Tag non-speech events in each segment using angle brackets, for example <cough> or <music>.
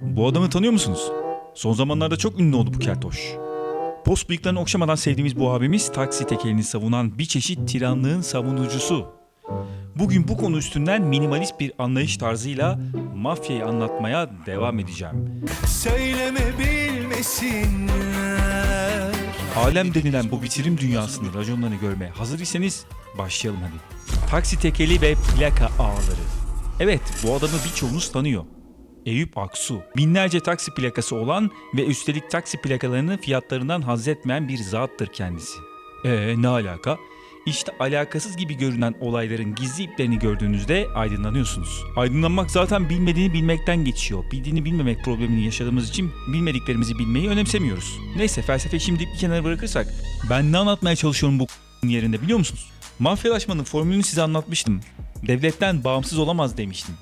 Bu adamı tanıyor musunuz? Son zamanlarda çok ünlü oldu bu keltoş. Post bıyıklarını okşamadan sevdiğimiz bu abimiz taksi tekelini savunan bir çeşit tiranlığın savunucusu. Bugün bu konu üstünden minimalist bir anlayış tarzıyla mafyayı anlatmaya devam edeceğim. Söyleme bilmesinler Alem denilen bu bitirim dünyasının raconlarını görmeye hazır iseniz başlayalım hadi. Taksi tekeli ve plaka ağları. Evet bu adamı birçoğunuz tanıyor. Eyüp Aksu. Binlerce taksi plakası olan ve üstelik taksi plakalarının fiyatlarından haz etmeyen bir zattır kendisi. Ee ne alaka? İşte alakasız gibi görünen olayların gizli iplerini gördüğünüzde aydınlanıyorsunuz. Aydınlanmak zaten bilmediğini bilmekten geçiyor. Bildiğini bilmemek problemini yaşadığımız için bilmediklerimizi bilmeyi önemsemiyoruz. Neyse felsefe şimdi bir kenara bırakırsak ben ne anlatmaya çalışıyorum bu <laughs> yerinde biliyor musunuz? Mafyalaşmanın formülünü size anlatmıştım. Devletten bağımsız olamaz demiştim.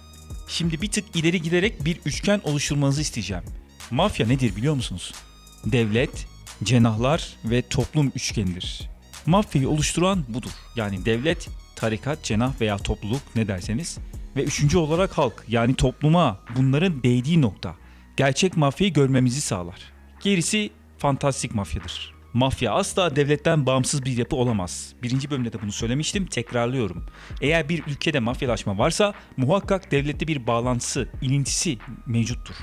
Şimdi bir tık ileri giderek bir üçgen oluşturmanızı isteyeceğim. Mafya nedir biliyor musunuz? Devlet, cenahlar ve toplum üçgenidir. Mafyayı oluşturan budur. Yani devlet, tarikat, cenah veya topluluk ne derseniz. Ve üçüncü olarak halk yani topluma bunların değdiği nokta. Gerçek mafyayı görmemizi sağlar. Gerisi fantastik mafyadır. Mafya asla devletten bağımsız bir yapı olamaz. Birinci bölümde de bunu söylemiştim, tekrarlıyorum. Eğer bir ülkede mafyalaşma varsa muhakkak devlette bir bağlantısı, ilintisi mevcuttur.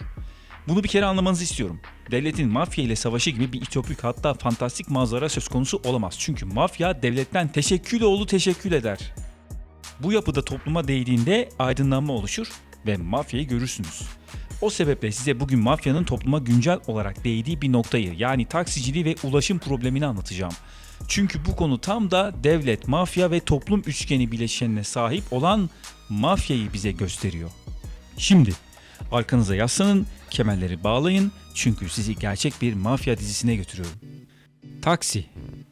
Bunu bir kere anlamanızı istiyorum. Devletin mafya ile savaşı gibi bir ütopik hatta fantastik manzara söz konusu olamaz. Çünkü mafya devletten teşekkül oğlu teşekkül eder. Bu yapıda topluma değdiğinde aydınlanma oluşur ve mafyayı görürsünüz. O sebeple size bugün mafyanın topluma güncel olarak değdiği bir noktayı yani taksiciliği ve ulaşım problemini anlatacağım. Çünkü bu konu tam da devlet, mafya ve toplum üçgeni bileşenine sahip olan mafyayı bize gösteriyor. Şimdi arkanıza yaslanın, kemerleri bağlayın çünkü sizi gerçek bir mafya dizisine götürüyorum. Taksi.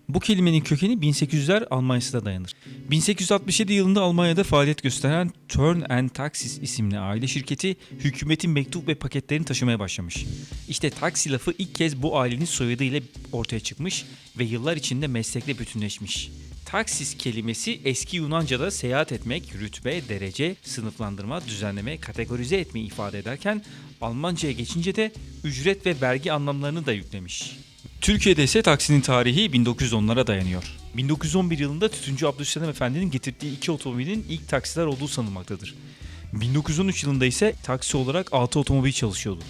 Bu kelimenin kökeni 1800'ler Almanya'sına dayanır. 1867 yılında Almanya'da faaliyet gösteren Turn and Taxis isimli aile şirketi hükümetin mektup ve paketlerini taşımaya başlamış. İşte taksi lafı ilk kez bu ailenin soyadı ile ortaya çıkmış ve yıllar içinde meslekle bütünleşmiş. Taksis kelimesi eski Yunanca'da seyahat etmek, rütbe, derece, sınıflandırma, düzenleme, kategorize etmeyi ifade ederken Almanca'ya geçince de ücret ve vergi anlamlarını da yüklemiş. Türkiye'de ise taksinin tarihi 1910'lara dayanıyor. 1911 yılında Tütüncü Abdülselam Efendi'nin getirdiği iki otomobilin ilk taksiler olduğu sanılmaktadır. 1913 yılında ise taksi olarak 6 otomobil çalışıyordu.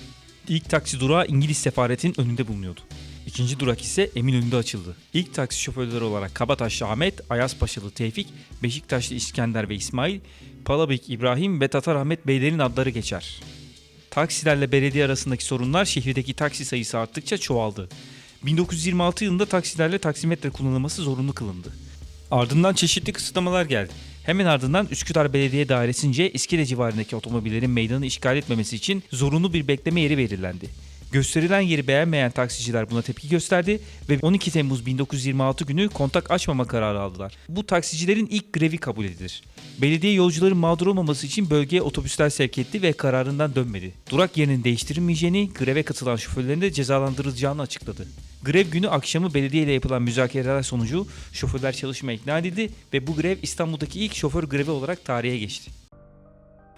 İlk taksi durağı İngiliz sefaretinin önünde bulunuyordu. İkinci durak ise Eminönü'nde açıldı. İlk taksi şoförleri olarak Kabataşlı Ahmet, Ayazpaşalı Tevfik, Beşiktaşlı İskender ve İsmail, Palabıyık İbrahim ve Tatar Ahmet Beylerin adları geçer. Taksilerle belediye arasındaki sorunlar şehirdeki taksi sayısı arttıkça çoğaldı. 1926 yılında taksilerle taksimetre kullanılması zorunlu kılındı. Ardından çeşitli kısıtlamalar geldi. Hemen ardından Üsküdar Belediye Dairesi'nce İskele civarındaki otomobillerin meydanı işgal etmemesi için zorunlu bir bekleme yeri belirlendi. Gösterilen yeri beğenmeyen taksiciler buna tepki gösterdi ve 12 Temmuz 1926 günü kontak açmama kararı aldılar. Bu taksicilerin ilk grevi kabul edilir. Belediye yolcuların mağdur olmaması için bölgeye otobüsler sevk etti ve kararından dönmedi. Durak yerinin değiştirilmeyeceğini, greve katılan şoförlerin de cezalandırılacağını açıkladı. Grev günü akşamı belediye ile yapılan müzakereler sonucu şoförler çalışmaya ikna edildi ve bu grev İstanbul'daki ilk şoför grevi olarak tarihe geçti.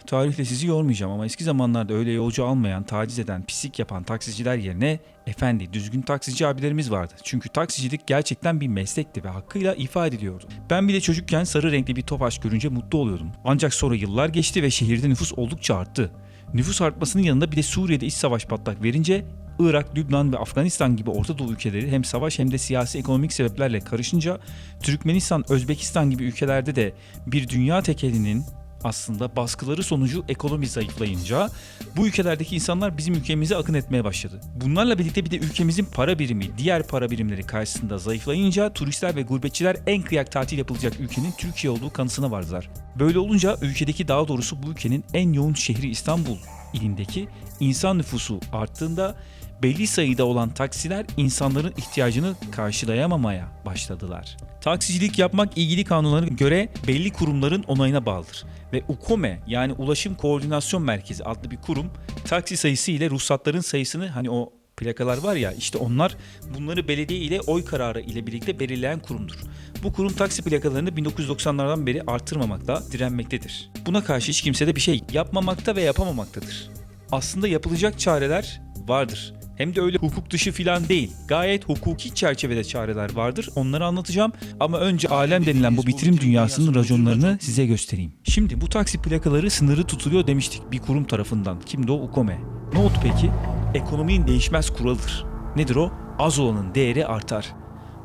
Tarihle sizi yormayacağım ama eski zamanlarda öyle yolcu almayan, taciz eden, pislik yapan taksiciler yerine efendi, düzgün taksici abilerimiz vardı. Çünkü taksicilik gerçekten bir meslekti ve hakkıyla ifade ediliyordu. Ben bile çocukken sarı renkli bir topaş görünce mutlu oluyordum. Ancak sonra yıllar geçti ve şehirde nüfus oldukça arttı. Nüfus artmasının yanında bir de Suriye'de iç savaş patlak verince Irak, Lübnan ve Afganistan gibi Orta Doğu ülkeleri hem savaş hem de siyasi ekonomik sebeplerle karışınca Türkmenistan, Özbekistan gibi ülkelerde de bir dünya tekelinin aslında baskıları sonucu ekonomi zayıflayınca bu ülkelerdeki insanlar bizim ülkemize akın etmeye başladı. Bunlarla birlikte bir de ülkemizin para birimi diğer para birimleri karşısında zayıflayınca turistler ve gurbetçiler en kıyak tatil yapılacak ülkenin Türkiye olduğu kanısına vardılar. Böyle olunca ülkedeki daha doğrusu bu ülkenin en yoğun şehri İstanbul ilindeki insan nüfusu arttığında belli sayıda olan taksiler insanların ihtiyacını karşılayamamaya başladılar. Taksicilik yapmak ilgili kanunlara göre belli kurumların onayına bağlıdır. Ve UKOME yani Ulaşım Koordinasyon Merkezi adlı bir kurum taksi sayısı ile ruhsatların sayısını hani o plakalar var ya işte onlar bunları belediye ile oy kararı ile birlikte belirleyen kurumdur. Bu kurum taksi plakalarını 1990'lardan beri artırmamakta direnmektedir. Buna karşı hiç kimse de bir şey yapmamakta ve yapamamaktadır. aslında yapılacak çareler vardır. Hem de öyle hukuk dışı filan değil. Gayet hukuki çerçevede çareler vardır. Onları anlatacağım. Ama önce alem denilen bu bitirim dünyasının raconlarını size göstereyim. Şimdi bu taksi plakaları sınırı tutuluyor demiştik bir kurum tarafından. Kimdi o? Ukome. Ne oldu peki? Ekonominin değişmez kuralıdır. Nedir o? Az olanın değeri artar.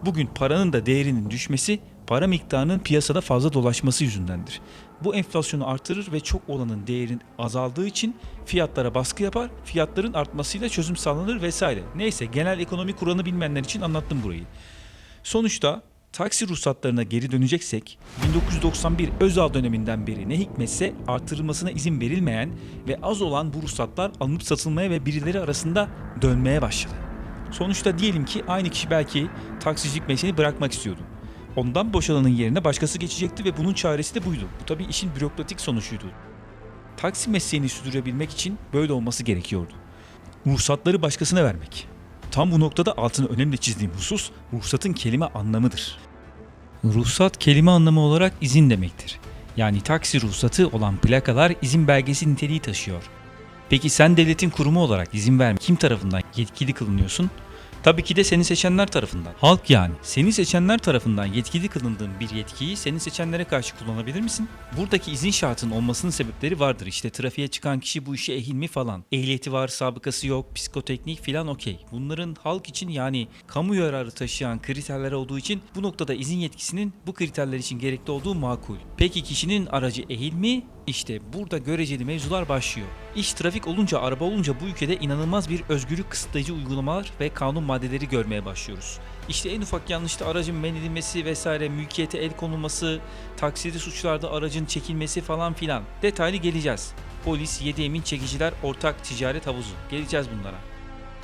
Bugün paranın da değerinin düşmesi para miktarının piyasada fazla dolaşması yüzündendir. Bu enflasyonu artırır ve çok olanın değerin azaldığı için fiyatlara baskı yapar, fiyatların artmasıyla çözüm sağlanır vesaire. Neyse genel ekonomi kuralını bilmeyenler için anlattım burayı. Sonuçta taksi ruhsatlarına geri döneceksek 1991 Özal döneminden beri ne hikmetse artırılmasına izin verilmeyen ve az olan bu ruhsatlar alınıp satılmaya ve birileri arasında dönmeye başladı. Sonuçta diyelim ki aynı kişi belki taksicilik mesleğini bırakmak istiyordu. Ondan boşalanın yerine başkası geçecekti ve bunun çaresi de buydu. Bu tabii işin bürokratik sonucuydu. Taksi mesleğini sürdürebilmek için böyle olması gerekiyordu. Ruhsatları başkasına vermek. Tam bu noktada altını önemli çizdiğim husus ruhsatın kelime anlamıdır. Ruhsat kelime anlamı olarak izin demektir. Yani taksi ruhsatı olan plakalar izin belgesi niteliği taşıyor. Peki sen devletin kurumu olarak izin verme kim tarafından yetkili kılınıyorsun? Tabii ki de seni seçenler tarafından. Halk yani. Seni seçenler tarafından yetkili kılındığın bir yetkiyi seni seçenlere karşı kullanabilir misin? Buradaki izin şartının olmasının sebepleri vardır. İşte trafiğe çıkan kişi bu işe ehil mi falan. Ehliyeti var, sabıkası yok, psikoteknik filan okey. Bunların halk için yani kamu yararı taşıyan kriterler olduğu için bu noktada izin yetkisinin bu kriterler için gerekli olduğu makul. Peki kişinin aracı ehil mi? İşte burada göreceli mevzular başlıyor. İş trafik olunca, araba olunca bu ülkede inanılmaz bir özgürlük kısıtlayıcı uygulamalar ve kanun maddeleri görmeye başlıyoruz. İşte en ufak yanlışta aracın men edilmesi vesaire, mülkiyete el konulması, taksidi suçlarda aracın çekilmesi falan filan. Detaylı geleceğiz. Polis, 7 emin çekiciler, ortak ticaret havuzu. Geleceğiz bunlara.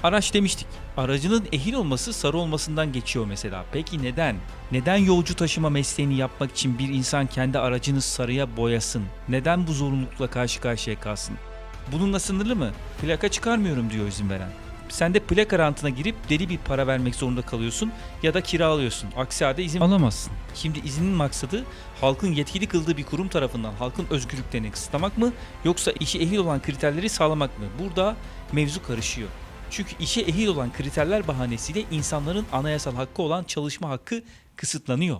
Araç demiştik. Aracının ehil olması sarı olmasından geçiyor mesela. Peki neden? Neden yolcu taşıma mesleğini yapmak için bir insan kendi aracını sarıya boyasın? Neden bu zorunlulukla karşı karşıya kalsın? Bununla sınırlı mı? Plaka çıkarmıyorum diyor izin veren. Sen de plaka rantına girip deli bir para vermek zorunda kalıyorsun ya da kiralıyorsun. Aksi halde izin alamazsın. Şimdi izinin maksadı halkın yetkili kıldığı bir kurum tarafından halkın özgürlüklerini kısıtlamak mı yoksa işi ehil olan kriterleri sağlamak mı? Burada mevzu karışıyor. Çünkü işe ehil olan kriterler bahanesiyle insanların anayasal hakkı olan çalışma hakkı kısıtlanıyor.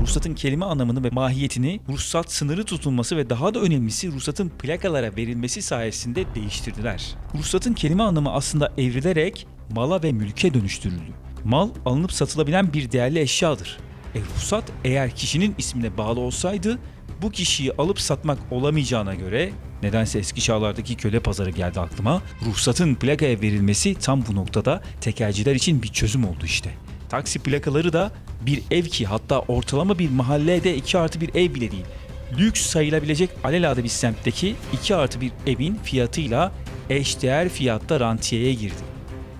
Ruhsatın kelime anlamını ve mahiyetini ruhsat sınırı tutulması ve daha da önemlisi ruhsatın plakalara verilmesi sayesinde değiştirdiler. Ruhsatın kelime anlamı aslında evrilerek mala ve mülke dönüştürüldü. Mal alınıp satılabilen bir değerli eşyadır. E ruhsat eğer kişinin ismine bağlı olsaydı bu kişiyi alıp satmak olamayacağına göre nedense eski çağlardaki köle pazarı geldi aklıma. Ruhsatın plakaya verilmesi tam bu noktada tekelciler için bir çözüm oldu işte. Taksi plakaları da bir ev ki hatta ortalama bir mahallede 2 artı bir ev bile değil. Lüks sayılabilecek alelade bir semtteki 2 artı bir evin fiyatıyla eşdeğer fiyatta rantiyeye girdi.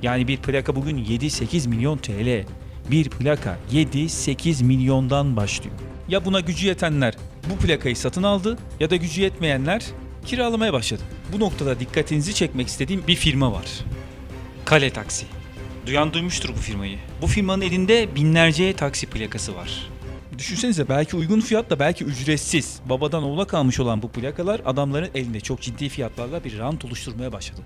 Yani bir plaka bugün 7-8 milyon TL. Bir plaka 7-8 milyondan başlıyor. Ya buna gücü yetenler bu plakayı satın aldı ya da gücü yetmeyenler kiralamaya başladı. Bu noktada dikkatinizi çekmek istediğim bir firma var. Kale Taksi. Duyan duymuştur bu firmayı. Bu firmanın elinde binlerce taksi plakası var. Düşünsenize belki uygun fiyatla belki ücretsiz. Babadan oğula kalmış olan bu plakalar adamların elinde çok ciddi fiyatlarla bir rant oluşturmaya başladı.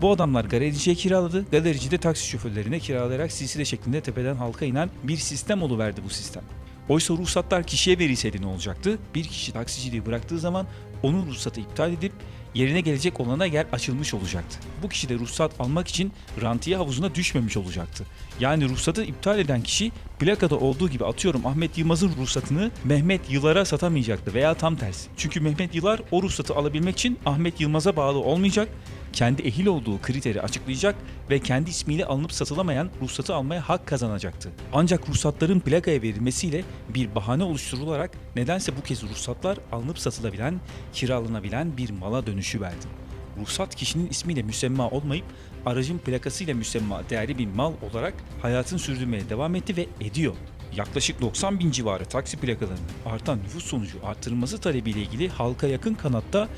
Bu adamlar galericiye kiraladı. Galerici de taksi şoförlerine kiralayarak silsile şeklinde tepeden halka inen bir sistem oluverdi bu sistem. Oysa ruhsatlar kişiye verilseydi ne olacaktı? Bir kişi taksiciliği bıraktığı zaman onun ruhsatı iptal edip yerine gelecek olana yer açılmış olacaktı. Bu kişi de ruhsat almak için rantiye havuzuna düşmemiş olacaktı. Yani ruhsatı iptal eden kişi plakada olduğu gibi atıyorum Ahmet Yılmaz'ın ruhsatını Mehmet Yılar'a satamayacaktı veya tam tersi. Çünkü Mehmet Yılar o ruhsatı alabilmek için Ahmet Yılmaz'a bağlı olmayacak, kendi ehil olduğu kriteri açıklayacak ve kendi ismiyle alınıp satılamayan ruhsatı almaya hak kazanacaktı. Ancak ruhsatların plakaya verilmesiyle bir bahane oluşturularak nedense bu kez ruhsatlar alınıp satılabilen, kiralanabilen bir mala dönüşü verdi. Ruhsat kişinin ismiyle müsemma olmayıp aracın plakasıyla müsemma değerli bir mal olarak hayatını sürdürmeye devam etti ve ediyor. Yaklaşık 90 bin civarı taksi plakalarının artan nüfus sonucu artırılması talebiyle ilgili halka yakın kanatta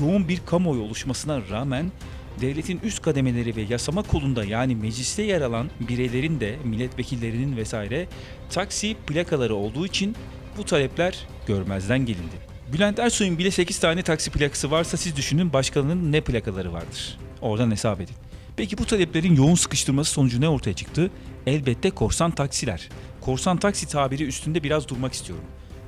yoğun bir kamuoyu oluşmasına rağmen devletin üst kademeleri ve yasama kolunda yani mecliste yer alan bireylerin de milletvekillerinin vesaire taksi plakaları olduğu için bu talepler görmezden gelindi. Bülent Ersoy'un bile 8 tane taksi plakası varsa siz düşünün başkalarının ne plakaları vardır. Oradan hesap edin. Peki bu taleplerin yoğun sıkıştırması sonucu ne ortaya çıktı? Elbette korsan taksiler. Korsan taksi tabiri üstünde biraz durmak istiyorum.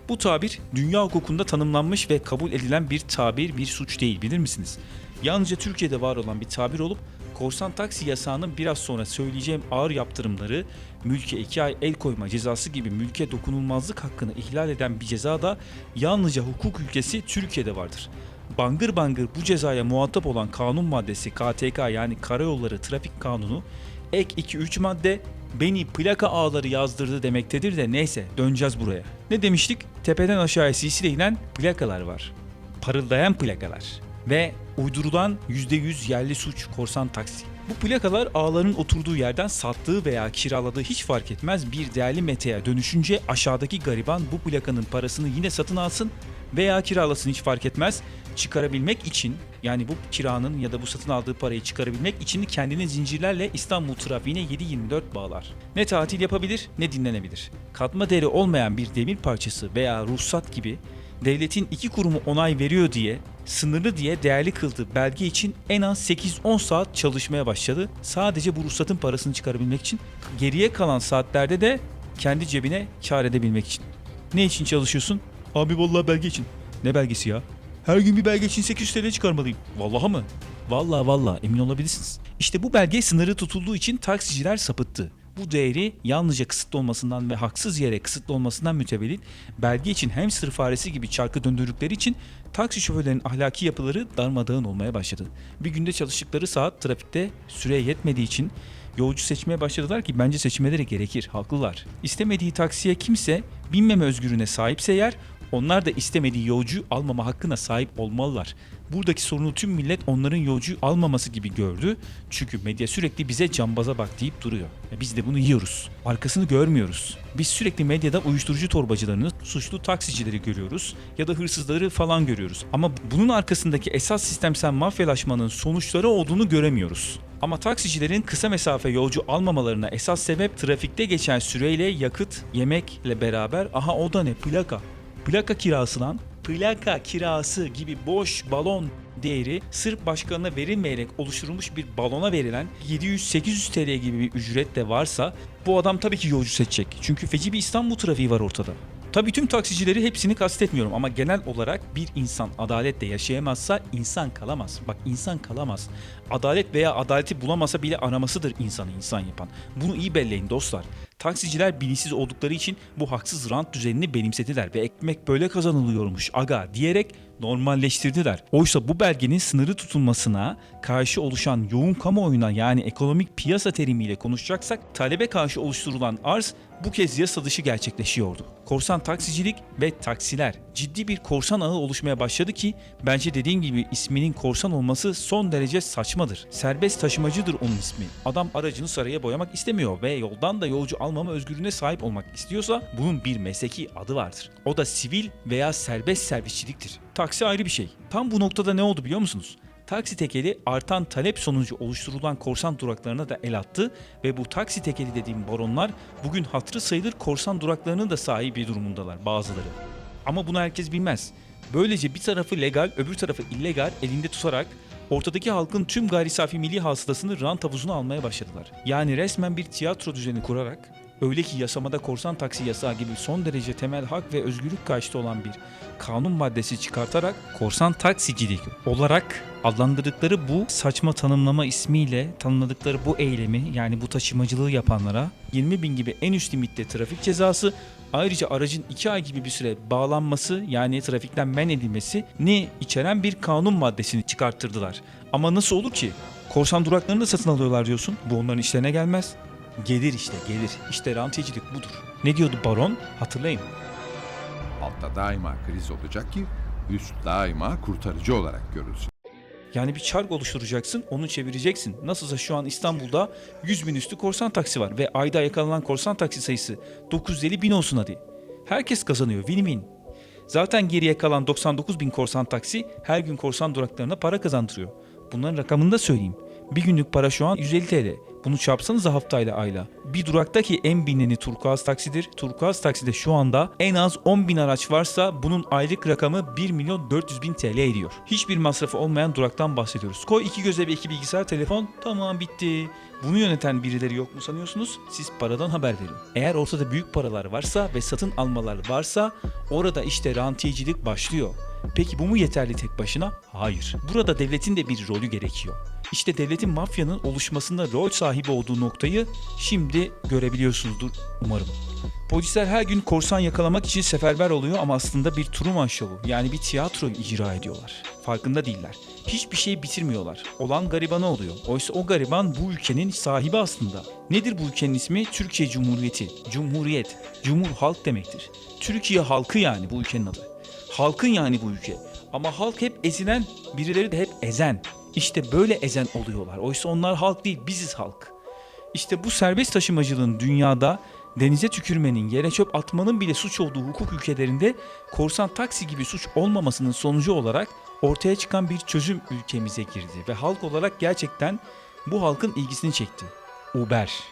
Bu tabir dünya hukukunda tanımlanmış ve kabul edilen bir tabir, bir suç değil bilir misiniz? Yalnızca Türkiye'de var olan bir tabir olup korsan taksi yasağının biraz sonra söyleyeceğim ağır yaptırımları, mülke iki ay el koyma cezası gibi mülke dokunulmazlık hakkını ihlal eden bir ceza da yalnızca hukuk ülkesi Türkiye'de vardır. Bangır bangır bu cezaya muhatap olan kanun maddesi KTK yani Karayolları Trafik Kanunu ek 2-3 madde beni plaka ağları yazdırdı demektedir de neyse döneceğiz buraya. Ne demiştik? Tepeden aşağıya silsile inen plakalar var. Parıldayan plakalar ve uydurulan %100 yerli suç korsan taksi. Bu plakalar ağların oturduğu yerden sattığı veya kiraladığı hiç fark etmez bir değerli metaya dönüşünce aşağıdaki gariban bu plakanın parasını yine satın alsın veya kiralasın hiç fark etmez. Çıkarabilmek için yani bu kiranın ya da bu satın aldığı parayı çıkarabilmek için kendini zincirlerle İstanbul trafiğine 7-24 bağlar. Ne tatil yapabilir ne dinlenebilir. Katma değeri olmayan bir demir parçası veya ruhsat gibi devletin iki kurumu onay veriyor diye sınırlı diye değerli kıldığı belge için en az 8-10 saat çalışmaya başladı. Sadece bu ruhsatın parasını çıkarabilmek için. Geriye kalan saatlerde de kendi cebine kar edebilmek için. Ne için çalışıyorsun? Abi vallahi belge için. Ne belgesi ya? Her gün bir belge için 800 TL çıkarmalıyım. Vallahi mı? Vallahi vallahi emin olabilirsiniz. İşte bu belge sınırı tutulduğu için taksiciler sapıttı. Bu değeri yalnızca kısıtlı olmasından ve haksız yere kısıtlı olmasından mütevellit belge için hamster faresi gibi çarkı döndürdükleri için taksi şoförlerinin ahlaki yapıları darmadağın olmaya başladı. Bir günde çalıştıkları saat trafikte süre yetmediği için yolcu seçmeye başladılar ki bence seçmeleri gerekir, haklılar. İstemediği taksiye kimse binmeme özgürlüğüne sahipse eğer onlar da istemediği yolcu almama hakkına sahip olmalılar. Buradaki sorunu tüm millet onların yolcu almaması gibi gördü. Çünkü medya sürekli bize cambaza bak deyip duruyor. Ve biz de bunu yiyoruz. Arkasını görmüyoruz. Biz sürekli medyada uyuşturucu torbacılarını, suçlu taksicileri görüyoruz ya da hırsızları falan görüyoruz. Ama bunun arkasındaki esas sistemsel mafyalaşmanın sonuçları olduğunu göremiyoruz. Ama taksicilerin kısa mesafe yolcu almamalarına esas sebep trafikte geçen süreyle yakıt, yemekle beraber aha o da ne plaka. Plaka kirası. Plaka kirası gibi boş balon değeri sırf başkanına verilmeyerek oluşturulmuş bir balona verilen 700-800 TL gibi bir ücret de varsa bu adam tabii ki yolcu seçecek. Çünkü feci bir İstanbul trafiği var ortada. Tabii tüm taksicileri hepsini kastetmiyorum ama genel olarak bir insan adaletle yaşayamazsa insan kalamaz. Bak insan kalamaz. Adalet veya adaleti bulamasa bile aramasıdır insanı insan yapan. Bunu iyi belleyin dostlar. Taksiciler bilinçsiz oldukları için bu haksız rant düzenini benimsediler ve ekmek böyle kazanılıyormuş aga diyerek normalleştirdiler. Oysa bu belgenin sınırı tutulmasına karşı oluşan yoğun kamuoyuna yani ekonomik piyasa terimiyle konuşacaksak talebe karşı oluşturulan arz bu kez yasa dışı gerçekleşiyordu. Korsan taksicilik ve taksiler ciddi bir korsan ağı oluşmaya başladı ki bence dediğim gibi isminin korsan olması son derece saçmadır. Serbest taşımacıdır onun ismi. Adam aracını saraya boyamak istemiyor ve yoldan da yolcu almama özgürlüğüne sahip olmak istiyorsa bunun bir mesleki adı vardır. O da sivil veya serbest servisçiliktir. Taksi ayrı bir şey. Tam bu noktada ne oldu biliyor musunuz? Taksi tekeli artan talep sonucu oluşturulan korsan duraklarına da el attı ve bu taksi tekeli dediğim baronlar bugün hatırı sayılır korsan duraklarının da sahibi durumundalar bazıları. Ama bunu herkes bilmez. Böylece bir tarafı legal, öbür tarafı illegal elinde tutarak ortadaki halkın tüm gayri safi milli hasılasını rant havuzuna almaya başladılar. Yani resmen bir tiyatro düzeni kurarak Öyle ki yasamada korsan taksi yasağı gibi son derece temel hak ve özgürlük karşıtı olan bir kanun maddesi çıkartarak korsan taksicilik olarak adlandırdıkları bu saçma tanımlama ismiyle tanımladıkları bu eylemi yani bu taşımacılığı yapanlara 20 bin gibi en üst limitte trafik cezası ayrıca aracın 2 ay gibi bir süre bağlanması yani trafikten men edilmesi ne içeren bir kanun maddesini çıkarttırdılar. Ama nasıl olur ki? Korsan duraklarını da satın alıyorlar diyorsun. Bu onların işlerine gelmez. Gelir işte gelir. İşte rantiyecilik budur. Ne diyordu baron? Hatırlayın. Altta daima kriz olacak ki üst daima kurtarıcı olarak görülsün. Yani bir çark oluşturacaksın, onu çevireceksin. Nasılsa şu an İstanbul'da 100 bin üstü korsan taksi var ve ayda yakalanan korsan taksi sayısı 950 bin olsun hadi. Herkes kazanıyor, win-win. Zaten geriye kalan 99 bin korsan taksi her gün korsan duraklarına para kazandırıyor. Bunların rakamını da söyleyeyim. Bir günlük para şu an 150 TL. Bunu çarpsanıza haftayla ayla. Bir duraktaki en bilineni turkuaz taksidir. Turkuaz takside şu anda en az 10 bin araç varsa bunun aylık rakamı 1 milyon 400 bin TL ediyor. Hiçbir masrafı olmayan duraktan bahsediyoruz. Koy iki göze ve iki bilgisayar telefon tamam bitti. Bunu yöneten birileri yok mu sanıyorsunuz? Siz paradan haber verin. Eğer ortada büyük paralar varsa ve satın almalar varsa orada işte rantiyecilik başlıyor. Peki bu mu yeterli tek başına? Hayır. Burada devletin de bir rolü gerekiyor. İşte devletin mafyanın oluşmasında rol sahibi olduğu noktayı şimdi görebiliyorsunuzdur umarım. Polisler her gün korsan yakalamak için seferber oluyor ama aslında bir Truman Show'u yani bir tiyatro icra ediyorlar. Farkında değiller. Hiçbir şey bitirmiyorlar. Olan garibana oluyor. Oysa o gariban bu ülkenin sahibi aslında. Nedir bu ülkenin ismi? Türkiye Cumhuriyeti. Cumhuriyet. Cumhur halk demektir. Türkiye halkı yani bu ülkenin adı. Halkın yani bu ülke. Ama halk hep ezilen, birileri de hep ezen. İşte böyle ezen oluyorlar. Oysa onlar halk değil, biziz halk. İşte bu serbest taşımacılığın dünyada denize tükürmenin, yere çöp atmanın bile suç olduğu hukuk ülkelerinde korsan taksi gibi suç olmamasının sonucu olarak ortaya çıkan bir çözüm ülkemize girdi ve halk olarak gerçekten bu halkın ilgisini çekti. Uber.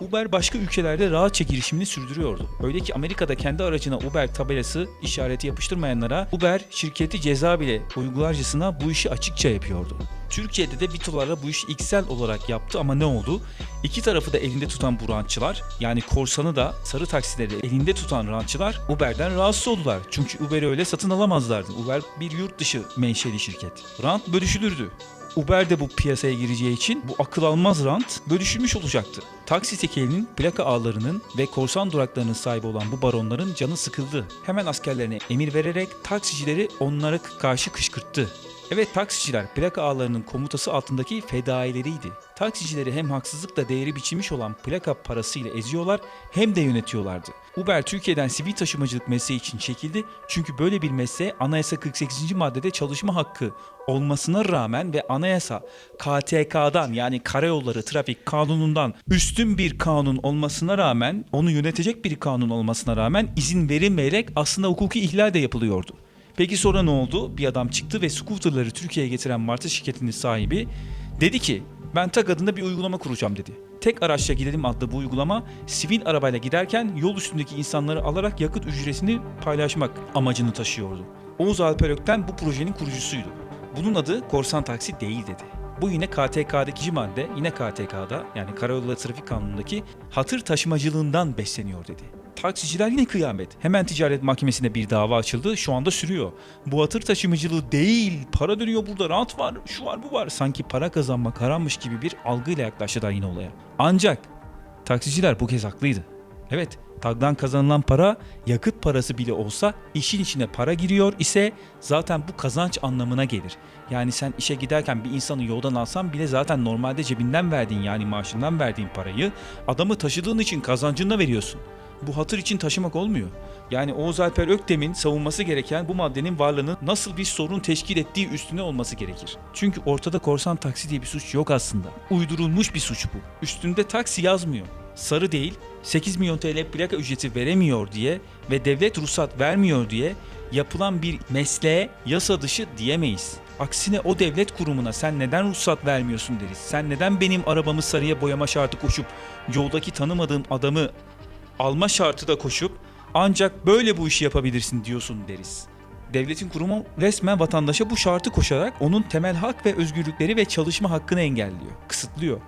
Uber başka ülkelerde rahatça girişimini sürdürüyordu. Öyle ki Amerika'da kendi aracına Uber tabelası işareti yapıştırmayanlara Uber şirketi ceza bile uygularcasına bu işi açıkça yapıyordu. Türkiye'de de Vitolar'a bu işi XL olarak yaptı ama ne oldu? İki tarafı da elinde tutan bu rantçılar yani korsanı da sarı taksileri de elinde tutan rantçılar Uber'den rahatsız oldular. Çünkü Uber'i öyle satın alamazlardı. Uber bir yurt dışı menşeli şirket. Rant bölüşülürdü. Uber de bu piyasaya gireceği için bu akıl almaz rant bölüşülmüş olacaktı. Taksi tekelinin, plaka ağlarının ve korsan duraklarının sahibi olan bu baronların canı sıkıldı. Hemen askerlerine emir vererek taksicileri onlara karşı kışkırttı. Evet taksiciler plaka ağlarının komutası altındaki fedaileriydi. Taksicileri hem haksızlıkla değeri biçilmiş olan plaka parasıyla eziyorlar hem de yönetiyorlardı. Uber Türkiye'den sivil taşımacılık mesleği için çekildi çünkü böyle bir mesleğe anayasa 48. maddede çalışma hakkı olmasına rağmen ve anayasa KTK'dan yani Karayolları Trafik Kanunu'ndan üstün bir kanun olmasına rağmen onu yönetecek bir kanun olmasına rağmen izin verilmeyerek aslında hukuki ihlal de yapılıyordu. Peki sonra ne oldu? Bir adam çıktı ve scooterları Türkiye'ye getiren Martı şirketinin sahibi dedi ki ben TAG adında bir uygulama kuracağım dedi. Tek araçla gidelim adlı bu uygulama sivil arabayla giderken yol üstündeki insanları alarak yakıt ücretini paylaşmak amacını taşıyordu. Oğuz Alper Ökten bu projenin kurucusuydu. Bunun adı korsan taksi değil dedi. Bu yine KTK'daki madde, yine KTK'da yani Karayolları Trafik Kanunu'ndaki hatır taşımacılığından besleniyor dedi. Taksiciler yine kıyamet. Hemen ticaret mahkemesinde bir dava açıldı. Şu anda sürüyor. Bu hatır taşımacılığı değil. Para dönüyor burada. Rant var. Şu var bu var. Sanki para kazanmak harammış gibi bir algıyla yaklaştılar yine olaya. Ancak taksiciler bu kez haklıydı. Evet, tagdan kazanılan para yakıt parası bile olsa işin içine para giriyor ise zaten bu kazanç anlamına gelir. Yani sen işe giderken bir insanı yoldan alsan bile zaten normalde cebinden verdiğin yani maaşından verdiğin parayı adamı taşıdığın için kazancına veriyorsun. Bu hatır için taşımak olmuyor. Yani Oğuz Alper Öktem'in savunması gereken bu maddenin varlığının nasıl bir sorun teşkil ettiği üstüne olması gerekir. Çünkü ortada korsan taksi diye bir suç yok aslında. Uydurulmuş bir suç bu. Üstünde taksi yazmıyor. Sarı değil, 8 milyon TL plaka ücreti veremiyor diye ve devlet ruhsat vermiyor diye yapılan bir mesleğe yasa dışı diyemeyiz. Aksine o devlet kurumuna sen neden ruhsat vermiyorsun deriz. Sen neden benim arabamı sarıya boyama şartı koşup yoldaki tanımadığım adamı alma şartı da koşup ancak böyle bu işi yapabilirsin diyorsun deriz. Devletin kurumu resmen vatandaşa bu şartı koşarak onun temel hak ve özgürlükleri ve çalışma hakkını engelliyor, kısıtlıyor.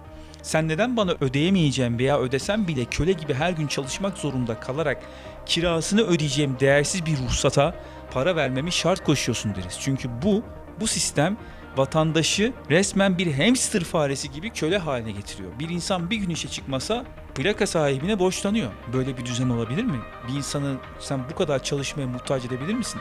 Sen neden bana ödeyemeyeceğim veya ödesem bile köle gibi her gün çalışmak zorunda kalarak kirasını ödeyeceğim değersiz bir ruhsata para vermemi şart koşuyorsun deriz. Çünkü bu bu sistem vatandaşı resmen bir hamster faresi gibi köle haline getiriyor. Bir insan bir gün işe çıkmasa plaka sahibine borçlanıyor. Böyle bir düzen olabilir mi? Bir insanı sen bu kadar çalışmaya muhtaç edebilir misin?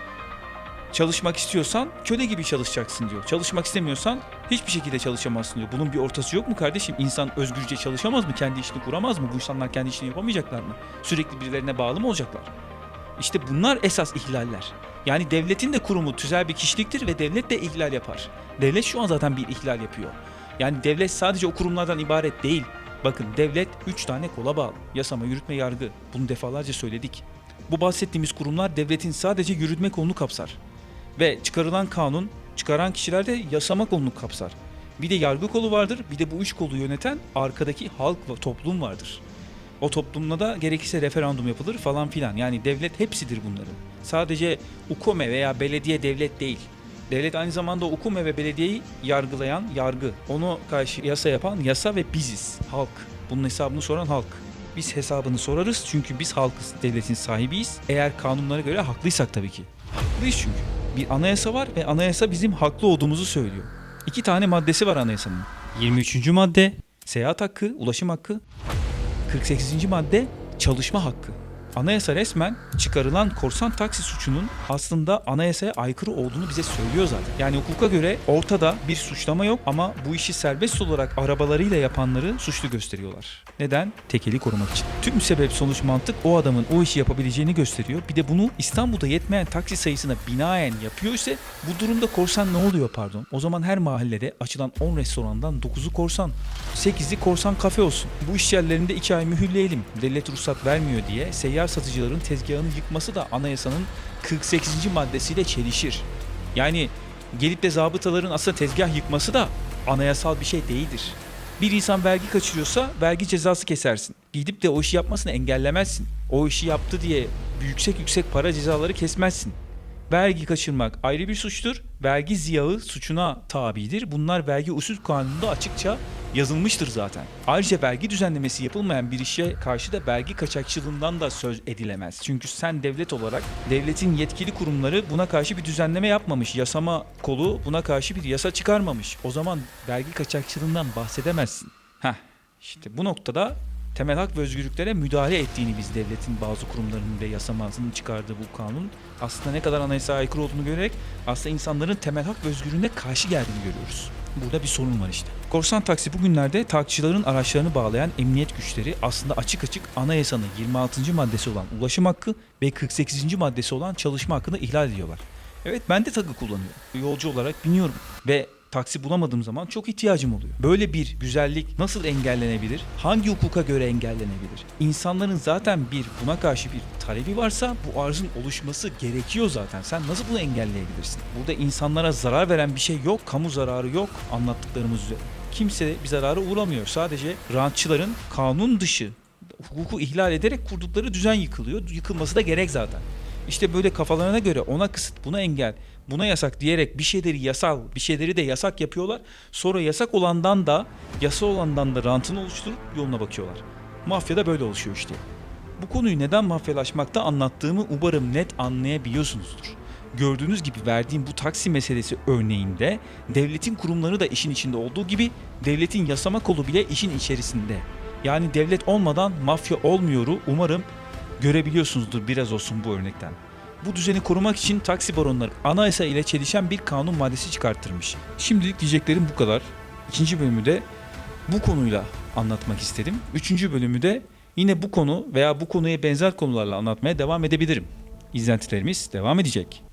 Çalışmak istiyorsan köle gibi çalışacaksın diyor. Çalışmak istemiyorsan hiçbir şekilde çalışamazsın diyor. Bunun bir ortası yok mu kardeşim? İnsan özgürce çalışamaz mı? Kendi işini kuramaz mı? Bu insanlar kendi işini yapamayacaklar mı? Sürekli birilerine bağlı mı olacaklar? İşte bunlar esas ihlaller. Yani devletin de kurumu tüzel bir kişiliktir ve devlet de ihlal yapar. Devlet şu an zaten bir ihlal yapıyor. Yani devlet sadece o kurumlardan ibaret değil. Bakın devlet 3 tane kola bağlı. Yasama, yürütme, yargı. Bunu defalarca söyledik. Bu bahsettiğimiz kurumlar devletin sadece yürütme kolunu kapsar. Ve çıkarılan kanun, çıkaran kişiler de yasama kolunu kapsar. Bir de yargı kolu vardır. Bir de bu üç kolu yöneten arkadaki halk ve toplum vardır. O toplumda da gerekirse referandum yapılır falan filan. Yani devlet hepsidir bunların. Sadece UKOME veya belediye devlet değil. Devlet aynı zamanda UKOME ve belediyeyi yargılayan yargı. Onu karşı yasa yapan yasa ve biziz. Halk. Bunun hesabını soran halk. Biz hesabını sorarız çünkü biz halkız, devletin sahibiyiz. Eğer kanunlara göre haklıysak tabii ki. Haklıyız çünkü. Bir anayasa var ve anayasa bizim haklı olduğumuzu söylüyor. İki tane maddesi var anayasanın. 23. madde seyahat hakkı, ulaşım hakkı. 48. madde çalışma hakkı. Anayasa resmen çıkarılan korsan taksi suçunun aslında anayasaya aykırı olduğunu bize söylüyor zaten. Yani hukuka göre ortada bir suçlama yok ama bu işi serbest olarak arabalarıyla yapanları suçlu gösteriyorlar. Neden? Tekeli korumak için. Tüm sebep sonuç mantık o adamın o işi yapabileceğini gösteriyor. Bir de bunu İstanbul'da yetmeyen taksi sayısına binaen yapıyor ise bu durumda korsan ne oluyor pardon? O zaman her mahallede açılan 10 restorandan 9'u korsan, 8'i korsan kafe olsun. Bu iş yerlerinde 2 ay mühürleyelim. Devlet ruhsat vermiyor diye seyyar satıcıların tezgahını yıkması da anayasanın 48. maddesiyle çelişir. Yani gelip de zabıtaların aslında tezgah yıkması da anayasal bir şey değildir. Bir insan vergi kaçırıyorsa vergi cezası kesersin. Gidip de o işi yapmasını engellemezsin. O işi yaptı diye yüksek yüksek para cezaları kesmezsin. Vergi kaçırmak ayrı bir suçtur. Vergi ziyağı suçuna tabidir. Bunlar vergi usul kanununda açıkça yazılmıştır zaten. Ayrıca vergi düzenlemesi yapılmayan bir işe karşı da vergi kaçakçılığından da söz edilemez. Çünkü sen devlet olarak devletin yetkili kurumları buna karşı bir düzenleme yapmamış. Yasama kolu buna karşı bir yasa çıkarmamış. O zaman vergi kaçakçılığından bahsedemezsin. Heh, işte bu noktada temel hak ve özgürlüklere müdahale ettiğini biz devletin bazı kurumlarının ve yasamasının çıkardığı bu kanun aslında ne kadar anayasaya aykırı olduğunu görerek aslında insanların temel hak ve özgürlüğüne karşı geldiğini görüyoruz. Burada bir sorun var işte. Korsan taksi bugünlerde takipçilerin araçlarını bağlayan emniyet güçleri aslında açık açık anayasanın 26. maddesi olan ulaşım hakkı ve 48. maddesi olan çalışma hakkını ihlal ediyorlar. Evet ben de takı kullanıyorum. Yolcu olarak biniyorum ve taksi bulamadığım zaman çok ihtiyacım oluyor. Böyle bir güzellik nasıl engellenebilir? Hangi hukuka göre engellenebilir? İnsanların zaten bir buna karşı bir talebi varsa bu arzın oluşması gerekiyor zaten. Sen nasıl bunu engelleyebilirsin? Burada insanlara zarar veren bir şey yok, kamu zararı yok anlattıklarımız üzere. Kimse bir zarara uğramıyor. Sadece rantçıların kanun dışı hukuku ihlal ederek kurdukları düzen yıkılıyor. Yıkılması da gerek zaten. İşte böyle kafalarına göre ona kısıt, buna engel, buna yasak diyerek bir şeyleri yasal, bir şeyleri de yasak yapıyorlar. Sonra yasak olandan da, yasa olandan da rantını oluşturup yoluna bakıyorlar. Mafya da böyle oluşuyor işte. Bu konuyu neden mafyalaşmakta anlattığımı umarım net anlayabiliyorsunuzdur. Gördüğünüz gibi verdiğim bu taksi meselesi örneğinde devletin kurumları da işin içinde olduğu gibi devletin yasama kolu bile işin içerisinde. Yani devlet olmadan mafya olmuyoru umarım görebiliyorsunuzdur biraz olsun bu örnekten. Bu düzeni korumak için taksi baronları anayasa ile çelişen bir kanun maddesi çıkarttırmış. Şimdilik diyeceklerim bu kadar. İkinci bölümü de bu konuyla anlatmak istedim. Üçüncü bölümü de yine bu konu veya bu konuya benzer konularla anlatmaya devam edebilirim. İzlentilerimiz devam edecek.